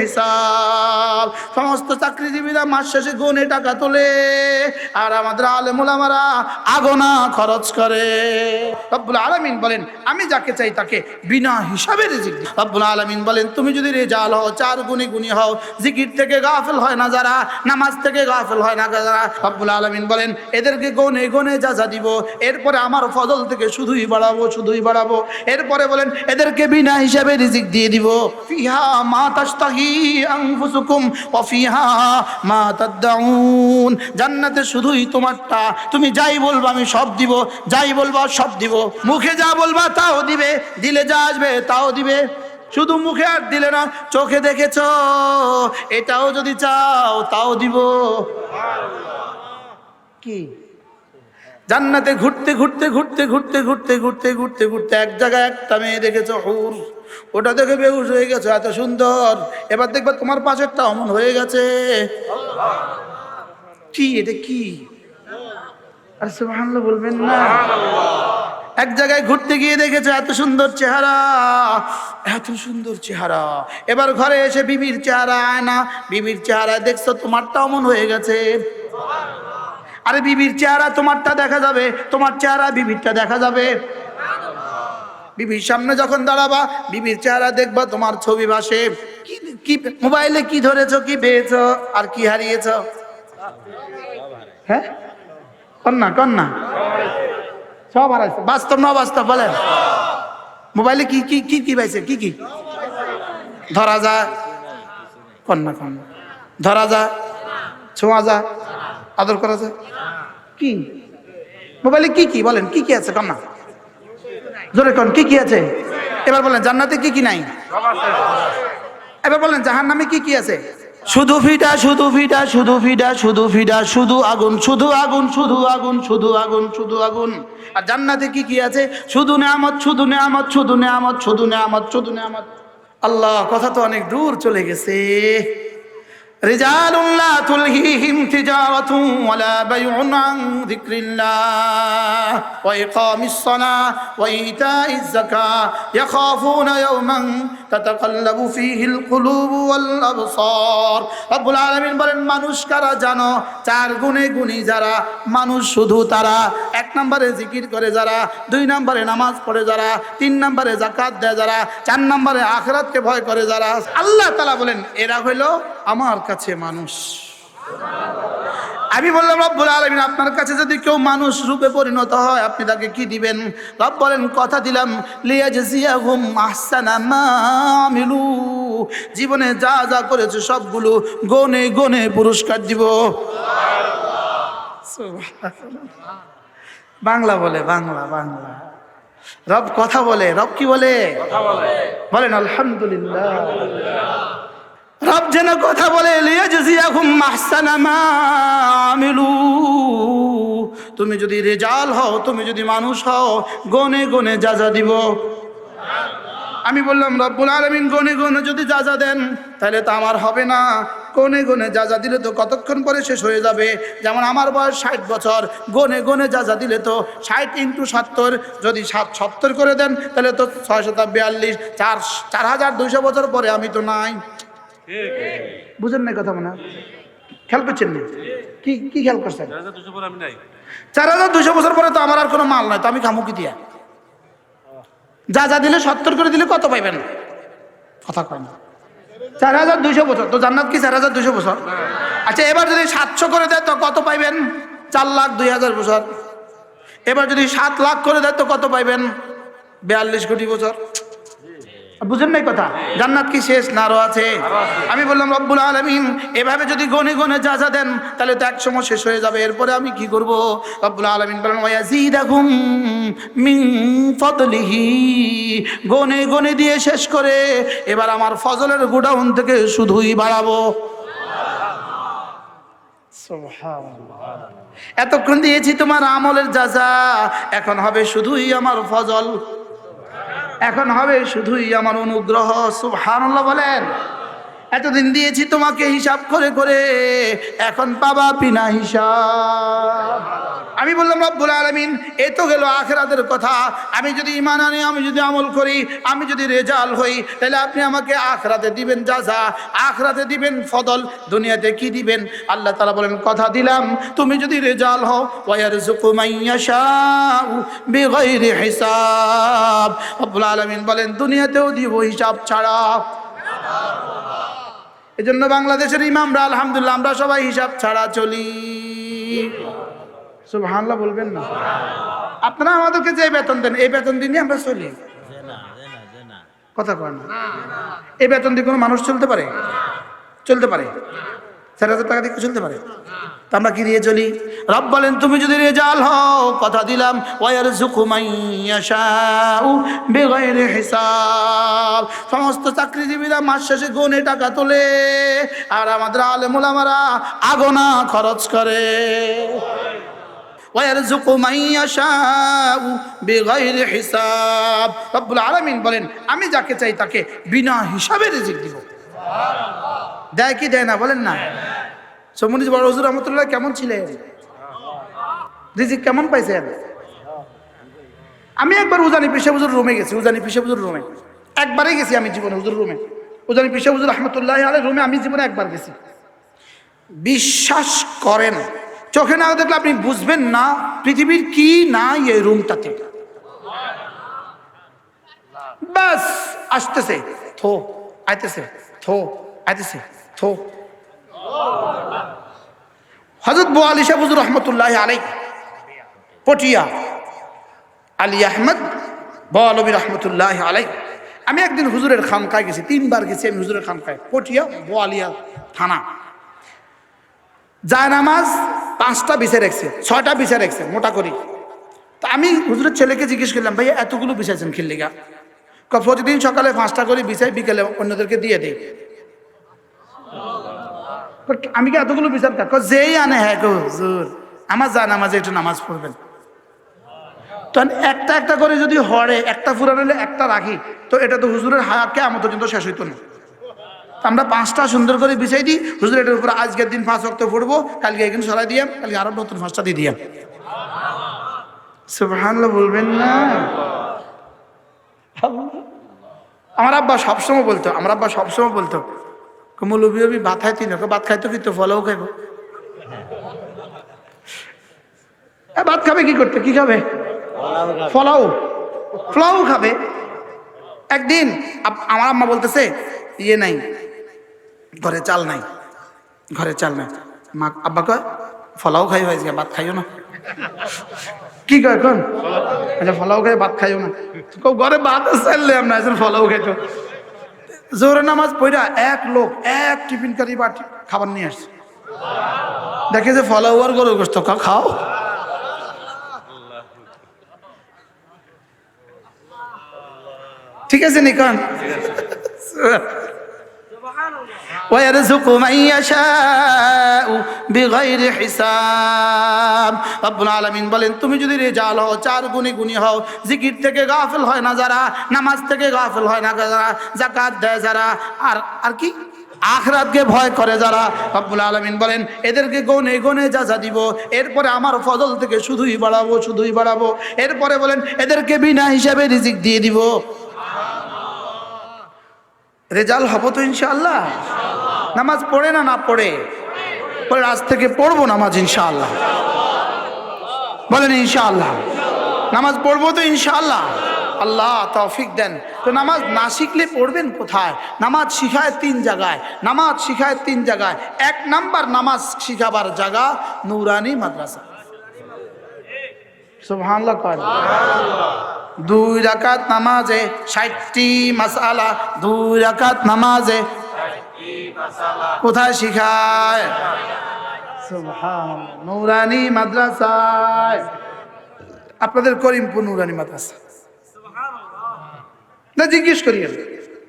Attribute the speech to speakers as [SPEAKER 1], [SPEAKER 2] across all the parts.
[SPEAKER 1] হিসাব। সমস্ত চাকরিজীবীরা মাস শেষে গুণে টাকা তোলে আর আমাদের খরচ করে। রব্বুল বলেন, আমি যাকে চাই তাকে বিনা হিসাবে রিজিক রব্বুল আলামিন বলেন, তুমি যদি রেজাল হও, চার গুণী গুণী হও, জিকির থেকে গাফিল হয় না যারা, নামাজ থেকে গাফেল হয় না যারা, রব্বুল আলামিন বলেন, এদেরকে গনে গনে যা যা দিব, এরপরে আমার ফজল থেকে শুধুই বাড়াবো শুধুই বাড়াবো। এরপরে বলেন এদের এদেরকে বিনা হিসাবে রিজিক দিয়ে দিব। ফিহা মা তাশতাহি আনফুসুকুম ওয়া ফিহা মা তাদউন জান্নাতে শুধুই তোমারটা। তুমি যাই বলবা আমি সব দিব যাই বলবা সব দিব। মুখে যা বলবা তাও দিবে দিলে যা আসবে তাও দিবে। শুধু মুখে আর দিলে না চোখে দেখেছ এটাও যদি চাও তাও দিব। কি? জান্নাতে ঘুরতে ঘুরতে ঘুরতে ঘুরতে ঘুরতে ঘুরতে ঘুরতে ঘুরতে এক জায়গায় একটা মেয়ে দেখেছ, হুর। ওটা দেখে বেহুশ হয়ে গেছে, এত সুন্দর। এবার দেখবে তোমার পাশেরটা অমন হয়ে গেছে। কি এটা কি? আর বলবেন না। এক জায়গায় ঘুরতে গিয়ে দেখেছে এত সুন্দর চেহারা, এত সুন্দর চেহারা। এবার ঘরে এসে বিবির চেহারা আয় না বিবির চেহারা দেখছ তোমারটা অমন হয়ে গেছে। আরে বিবির চেহারা তোমারটা দেখা যাবে, তোমার চেহারা বিবিরটা দেখা যাবে। বিবির সামনে যখন দাঁড়াবা, বিবির চেহারা দেখবা, তোমার ছবি ভাসে। কি মোবাইলে কি ধরেছো, কি পেয়েছ, আর কি হারিয়েছ? হ্যাঁ? কন্যা কন্যা। সব হারাইছে। বাস্তব না বাস্তব বলেন। মোবাইলে কি কি কি কি পাইছে, কি কি? ধরা যায় কন্যা কন্যা। ধরা যায় ছোঁয়া যায় আদর করা যায় কি? মোবাইলে কি কি বলেন কি কি আছে? কন্যা জোরে কন কি কি আছে? এবার বলেন জান্নাতে কি কি নাই? এবার বলেন জাহান নামে কি কি আছে? শুধু ফিটা শুধু ফিটা শুধু ফিটা শুধু ফিটা শুধু আগুন শুধু আগুন শুধু আগুন শুধু আগুন শুধু আগুন। আর জান্নাতে কি কি আছে? শুধু নেয়ামত শুধু নেয়ামত শুধু নেয়ামত শুধু নেয়ামত শুধু নেয়ামত। আল্লাহ কথা তো অনেক দূর চলে গেছে। رجال لا تلهيهم تجارة ولا بيع عن ذكر الله وإقام الصلاة وإيتاء الزكاة يخافون يوما تتقلب فيه القلوب والأبصار رب العالمين বলেন মানুষ কারা জানো চার গুণে গুণী যারা মানুষ শুধু তারা এক নম্বরে জিকির করে যারা দুই নম্বরে নামাজ পড়ে যারা তিন নম্বরে জাকাত দেয় যারা চার নম্বরে আখরাতকে ভয় করে যারা আল্লাহ তালা বলেন এরা হইলো আমার কাছে মানুষ। আমি বললাম, রব্বুল আলমিন, আপনার কাছে যদি কেউ মানুষ রূপে পরিণত হয়, আপনি তাকে কি দিবেন? রব বলেন, কথা দিলাম, লিয়াজজিয়াহুম আহসানা মা আমিলু। জীবনে যা যা করেছে, সবগুলো গনে গনে পুরস্কার দিব। বাংলা বলে, বাংলা বাংলা। রব কথা বলে, রব কি বলে। বলেন, আলহামদুলিল্লাহ। রব যেন কথা বলে তুমি যদি রেজাল হও, তুমি যদি মানুষ হও, গনে গনে যা যা দিব। আমি বললাম, রব্বুল আলমিন, গনে গনে যদি যা যা দেন, তাহলে তো আমার হবে না। গনে গনে যা যা দিলে তো কতক্ষণ পরে শেষ হয়ে যাবে? যেমন আমার বয়স ষাট বছর, গনে গনে যা যা দিলে তো ষাট ইন্টু সত্তর, যদি সাত সত্তর করে দেন, তাহলে তো ছয় শত বিয়াল্লিশ, চার চার হাজার দুইশো বছর পরে আমি তো নাই। বুঝেন না কথা মনে? খেয়াল করছেন না? কি কি খেয়াল করছেন? চার হাজার দুশো বছর পরে তো আমার আর কোনো মাল নাই তো আমি খামুকি দিয়া? যা যা দিলে সত্তর করে দিলে কত পাইবেন? কথা কয় না। চার হাজার দুইশো বছর তো জান্নাত কি চার হাজার দুইশো বছর? আচ্ছা এবার যদি সাতশো করে দেয় তো কত পাইবেন? চার লাখ দুই হাজার বছর। এবার যদি সাত লাখ করে দেয় তো কত পাইবেন? বিয়াল্লিশ কোটি বছর। বুঝেন নাই কথা? জান্নাত কি শেষ না আরও আছে? আমি বললাম, রব্বুল আলমিন, এভাবে যদি গনে গনে যা যা দেন, তাহলে তো এক সময় শেষ হয়ে যাবে। এরপরে আমি কি করব? রব্বুল আলমিন বলেন, ওয়াজিদাহুম মিন ফদলিহি। গনে গনে দিয়ে শেষ করে, এবার আমার ফজলের গোডাউন থেকে শুধুই বাড়াবো। এতক্ষণ দিয়েছি তোমার আমলের যা যা, এখন হবে শুধুই আমার ফজল। এখন হবে শুধুই আমার অনুগ্রহ সুবহানাল্লাহ বলেন। এতদিন দিয়েছি তোমাকে হিসাব করে করে, এখন পাবা বিনা হিসাব। আমি বললাম, রব্বুল আলমিন, এ তো গেল আখেরাতের কথা। আমি যদি ইমান আনি, আমি যদি আমল করি, আমি যদি রেজাল হই, তাহলে আপনি আমাকে আখরাতে দিবেন যা যা। আখরাতে দিবেন ফদল, দুনিয়াতে কি দিবেন? আল্লাহ তালা বলেন, কথা দিলাম, তুমি যদি রেজাল হও ওয়ার জুকুমাইয়াশাউ হিসাব। রব্বুল আলমিন বলেন, দুনিয়াতেও দিব হিসাব ছাড়া। এই জন্য বাংলাদেশের ইমামরা, আলহামদুলিল্লাহ, আমরা সবাই হিসাব ছাড়া চলি। সুবহানাল্লাহ বলবেন না। আপনারা আমাদেরকে যে বেতন দেন, এই বেতন দিয়ে আমরা চলি। কথা কয় না। এই বেতন দিয়ে কোনো মানুষ চলতে পারে? চলতে পারে। চার হাজার টাকা দিয়ে চলতে পারে? তা আমরা কি দিয়ে চলি? রব বলেন, তুমি যদি রেজাল হও, কথা দিলাম ওয়ার বেগৈরে হিসাব। সমস্ত চাকরিজীবীরা মাস শেষে গনে টাকা তোলে, আর আমাদের আলেমুলামারা আগনা খরচ করে। মান ইয়াশাউ বিগাইরি হিসাব। রব্বুল আলামিন বলেন, আমি যাকে চাই তাকে বিনা হিসাবে রিজিক দিব। দেয় কি দেয় না, বলেন না? সমনিজ বড় হুজুর রহমতুল্লাহ কেমন ছিলেন? রিজিক কেমন পাইছেন? আমি একবার উজানি পিসে হুজুর রুমে গেছি, উজানি পিসে হুজুর রুমে। একবারই গেছি আমি জীবনে হুজুর রুমে। উজানি পিসে হুজুর রহমতুল্লাহ আলাই রুমে আমি জীবনে একবার গেছি। বিশ্বাস করেন, চোখে না দেখলে আপনি বুঝবেন না পৃথিবীর কি না এই রুমটাতে। বাস, আসতেছে, থো, আইতেছে থো আইতেছে, থো। হজরত বো আলী শাহুজুর রহমতুল্লাহ আলাই পটিয়া আলী আহমদ বলবী রহমতুল্লাহ আলাই আমি একদিন হুজুরের খানকায় গেছি তিনবার গেছি আমি হুজুরের খানকায় পটিয়া বোয়ালিয়া থানা। যায় নামাজ পাঁচটা বিছে রাখছে ছয়টা বিছে রাখছে মোটা করি। তা আমি হুজুরের ছেলেকে জিজ্ঞেস করলাম ভাইয়া এতগুলো বিছাইছেন খিল্লিগা? প্রতিদিন সকালে পাঁচটা করে বিছাই বিকেলে অন্যদেরকে দিয়ে দেই। কয়, আমি কি এতগুলো বিচার থাক যেই আনে হ্যাঁ গো হুজুর। আমার যায় নামাজে একটু নামাজ পড়বেন। তখন একটা একটা করে যদি হরে একটা ফুরান হলে একটা রাখি, তো এটা তো হুজুরের হায়াতকে আমার পর্যন্ত শেষ হইতো না। আমরা পাঁচটা সুন্দর করে বিছাই দিই। হুজুর, এটার উপরে আজকের দিন পাঁচ রক্ত ফুটবো কালকে এখানে সরাই দিয়াম, কালকে আরও নতুন পাঁচটা দিয়ে দিয়াম। সুবহানাল্লাহ বলবেন না। আমার আব্বা সবসময় বলতো, আমার আব্বা সবসময় বলতো কমল উবি উবি ভাত খাইতি না? ভাত খাইতো কি তো, ফলও খাইব। ভাত খাবে কি করতে? কি খাবে? ফলাও। ফলাও খাবে। একদিন আমার আম্মা বলতেছে ইয়ে নাই, ঘরে চাল নাই, ঘরে চাল নাই। মা, আব্বা কয়, ফলাও খাই হয়েছে ভাত খাইও না। কি কয় কোন আচ্ছা ফলাও খাই ভাত খাইও না। ঘরে ভাত এখন ফলাও খাইতো। জোরে নামাজ পড়া এক লোক এক টিফিন কারি বাটি খাবার নিয়ে আসছে। দেখে যে ফলোয়ার গরু গোস্ত খাও। ঠিক আছে নিকন ويرزق من يشاء بغير حساب রব্বুল আলামিন বলেন তুমি যদি রেজাল হও চার গুণী গুণী হও জিকির থেকে গাফিল হয় না যারা নামাজ থেকে গাফিল হয় না যারা জাকাত দেয় যারা আর আর কি আখরাতকে ভয় করে যারা রব্বুল আলামিন বলেন এদেরকে গনে গনে যা যা দিব এরপরে আমার ফজল থেকে শুধুই বাড়াবো শুধুই বাড়াবো এরপরে বলেন এদেরকে বিনা হিসাবে রিজিক দিয়ে দিব রেজাল হব তো ইনশাআল্লাহ। নামাজ পড়ে না না পড়ে? পরে আজ থেকে পড়ব নামাজ ইনশাআল্লাহ। বলেন ইনশাআল্লাহ। নামাজ পড়ব তো ইনশাআল্লাহ। আল্লাহ তৌফিক দেন। তো নামাজ না শিখলে পড়বেন কোথায়? নামাজ শিখায় তিন জায়গায়। নামাজ শিখায় তিন জায়গায়। এক নাম্বার নামাজ শিখাবার জায়গা নুরানি মাদ্রাসা। সুবহানাল্লাহ কয়? দুই রাকাত নামাজে ষাটটি মাসালা দুই রাকাত নামাজে কোথায় শিখায়। নুরানি মাদ্রাসায়। আপনাদের করিমপুর নুরানি মাদ্রাসা। না, জিজ্ঞেস করি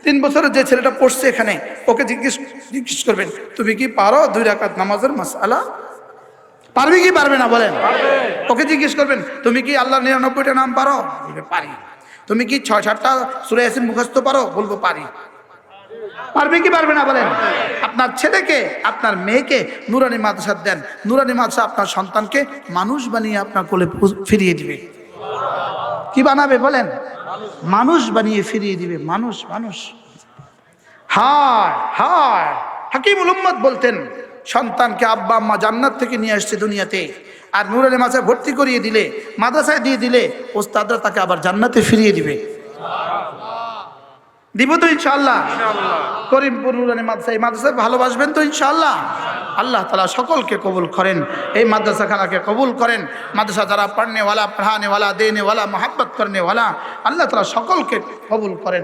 [SPEAKER 1] তিন বছরের যে ছেলেটা পড়ছে এখানে, ওকে জিজ্ঞেস জিজ্ঞেস করবেন, তুমি কি পারো দুই রাকাত নামাজের মাসালা পারবে কি পারবে না বলেন? ওকে জিজ্ঞেস করবেন তুমি কি আল্লাহ নিরানব্বইটা নাম পারো? পারি। তুমি কি ছয় সাতটা সুরে আসিন মুখস্থ পারো? বলব পারি। পারবে কি পারবে না বলেন? আপনার ছেলেকে আপনার মেয়েকে নুরানি মাদ্রাসা দেন। নুরানি মাদ্রাসা আপনার সন্তানকে মানুষ বানিয়ে আপনার কোলে ফিরিয়ে দিবে। কি বানাবে বলেন? মানুষ বানিয়ে ফিরিয়ে দিবে। মানুষ মানুষ। হায় হায়। হাকিমুল উম্মত বলতেন সন্তানকে আব্বা আম্মা জান্নাত থেকে নিয়ে আসছে দুনিয়াতে। আর নুরানি মাছে ভর্তি করিয়ে দিলে মাদ্রাসায় দিয়ে দিলে ওস্তাদরা তাকে আবার জান্নাতে ফিরিয়ে দিবে। দিব তো ইনশাআল্লাহ। করিমপুর নুরানি মাদ্রাসা এই মাদ্রাসা ভালোবাসবেন তো ইনশাল্লাহ আল্লাহ তালা সকলকে কবুল করেন এই মাদ্রাসা খানাকে কবুল করেন। মাদ্রাসা যারা পড়নেওয়ালা পড়ানেওয়ালা দেনেওয়ালা মোহাব্বত করনেওয়ালা আল্লাহ তালা সকলকে কবুল করেন।